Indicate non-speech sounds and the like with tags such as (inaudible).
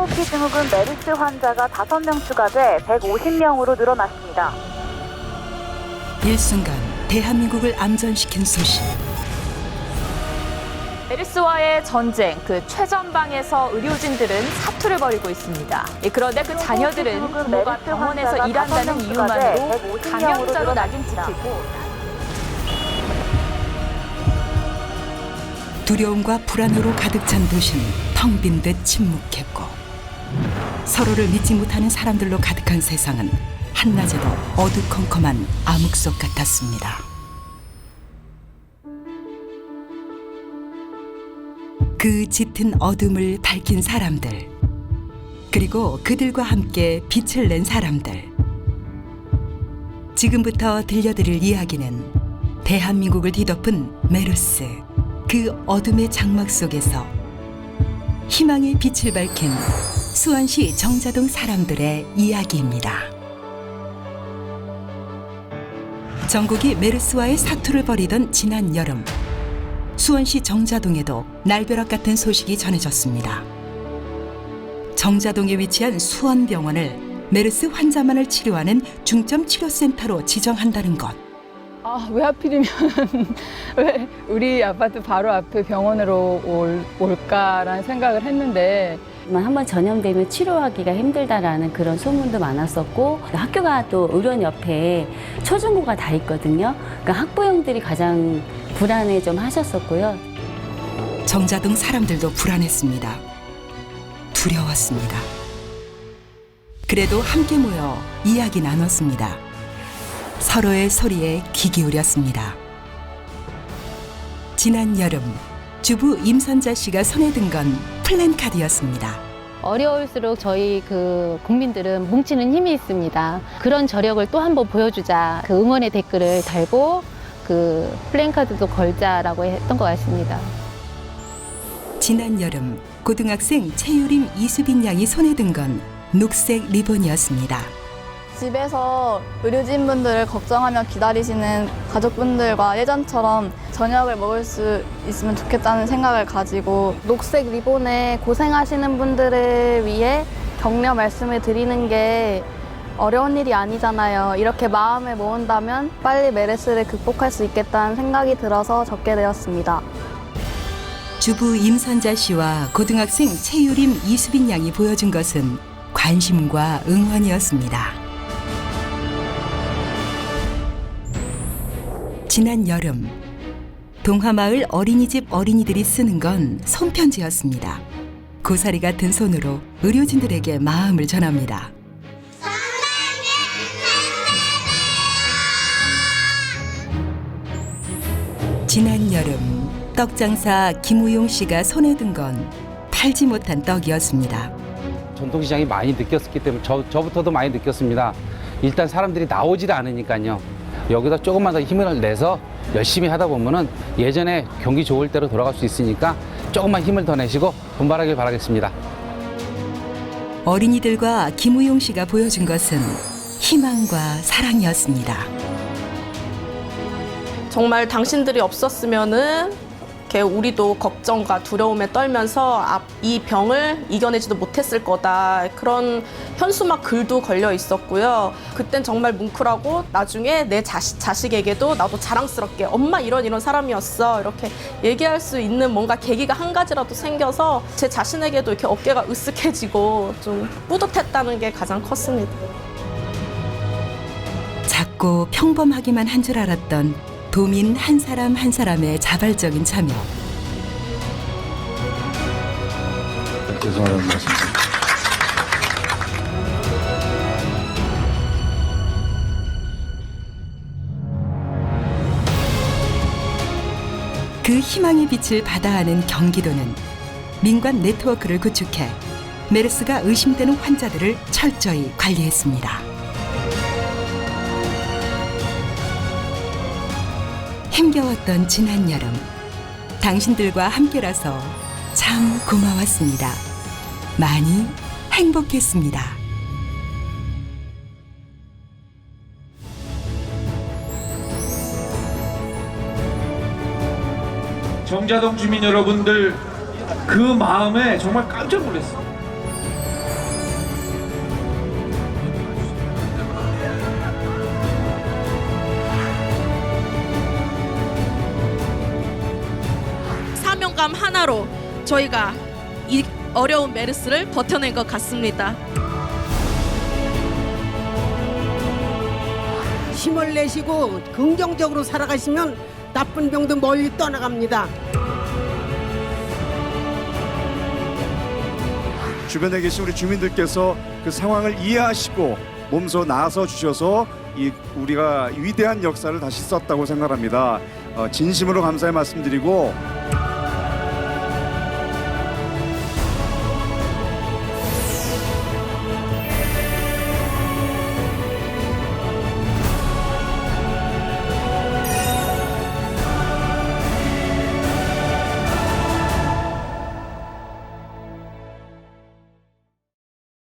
호흡기 증후군 메르스 환자가 5명 추가돼 150명으로 늘어났습니다. 일순간 대한민국을 암전시킨 소식. 메르스와의 전쟁, 그 최전방에서 의료진들은 사투를 벌이고 있습니다. 예, 그런데 그 자녀들은 부모가 병원에서 일한다는 이유만으로 감염자로 낙인 찍히고 두려움과 불안으로 가득 찬 도시는 텅 빈 듯 침묵했고 서로를 믿지 못하는 사람들로 가득한 세상은 한낮에도 어두컴컴한 암흑 속 같았습니다. 그 짙은 어둠을 밝힌 사람들 그리고 그들과 함께 빛을 낸 사람들 지금부터 들려드릴 이야기는 대한민국을 뒤덮은 메르스 그 어둠의 장막 속에서 희망의 빛을 밝힌 수원시 정자동 사람들의 이야기입니다. 전국이 메르스와의 사투를 벌이던 지난 여름 수원시 정자동에도 날벼락 같은 소식이 전해졌습니다. 정자동에 위치한 수원병원을 메르스 환자만을 치료하는 중점 치료센터로 지정한다는 것. 아, 왜 하필이면 (laughs) 왜 우리 아파트 바로 앞에 병원으로 올, 올까라는 생각을 했는데 한번 전염되면 치료하기가 힘들다라는 그런 소문도 많았었고 학교가 또 의료원 옆에 초중고가 다 있거든요. 그러니까 학부형들이 가장 불안해 좀 하셨었고요. 정자동 사람들도 불안했습니다. 두려웠습니다. 그래도 함께 모여 이야기 나눴습니다. 서로의 소리에 귀 기울였습니다. 지난 여름 주부 임선자 씨가 손에 든 건 플랜카드였습니다. 어려울수록 저희 그 국민들은 뭉치는 힘이 있습니다. 그런 저력을 또 한번 보여주자. 그 응원의 댓글을 달고 그 플랜카드도 걸자라고 했던 것 같습니다. 지난 여름 고등학생 최유림 이수빈 양이 손에 든 건 녹색 리본이었습니다. 집에서 의료진 분들을 걱정하며 기다리시는 가족분들과 예전처럼 저녁을 먹을 수 있으면 좋겠다는 생각을 가지고 녹색 리본에 고생하시는 분들을 위해 격려 말씀을 드리는 게 어려운 일이 아니잖아요. 이렇게 마음을 모은다면 빨리 메르스를 극복할 수 있겠다는 생각이 들어서 적게 되었습니다. 주부 임선자 씨와 고등학생 최유림 이수빈 양이 보여준 것은 관심과 응원이었습니다. 지난 여름 동화마을 어린이집 어린이들이 쓰는 건 손편지였습니다. 고사리 같은 손으로 의료진들에게 마음을 전합니다. 지난 여름 떡장사 김우용 씨가 손에 든 건 팔지 못한 떡이었습니다. 전통시장이 많이 느꼈기 때문에 저, 저부터도 많이 느꼈습니다. 일단 사람들이 나오질 않으니까요. 여기다 조금만 더 힘을 내서 열심히 하다 보면은 예전에 경기 좋을 때로 돌아갈 수 있으니까 조금만 힘을 더 내시고 분발하길 바라겠습니다. 어린이들과 김우용 씨가 보여준 것은 희망과 사랑이었습니다. 정말 당신들이 없었으면은 이렇게 우리도 걱정과 두려움에 떨면서 앞- 이 병을 이겨내지도 못했을 거다 그런 현수막 글도 걸려 있었고요. 그땐 정말 뭉클하고 나중에 내 자식 자식에게도 나도 자랑스럽게 엄마 이런 이런 사람이었어 이렇게 얘기할 수 있는 뭔가 계기가 한 가지라도 생겨서 제 자신에게도 이렇게 어깨가 으쓱해지고 좀 뿌듯했다는 게 가장 컸습니다. 작고 평범하기만 한 줄 알았던 도민 한 사람 한 사람의 자발적인 참여. 죄송하다는 말씀. 그 희망의 빛을 받아하는 경기도는 민관 네트워크를 구축해 메르스가 의심되는 환자들을 철저히 관리했습니다. 힘겨웠던 지난 여름, 당신들과 함께라서 참 고마웠습니다. 많이 행복했습니다. 정자동 주민 여러분들 그 마음에 정말 깜짝 놀랐어요. 독감감 하나로 저희가 이 어려운 메르스를 버텨낸 것 같습니다. 힘을 내시고 긍정적으로 살아가시면 나쁜 병도 멀리 떠나갑니다. 주변에 계신 우리 주민들께서 그 상황을 이해하시고 몸소 나서 주셔서 이 우리가 위대한 역사를 다시 썼다고 생각합니다. 어, 진심으로 감사의 말씀드리고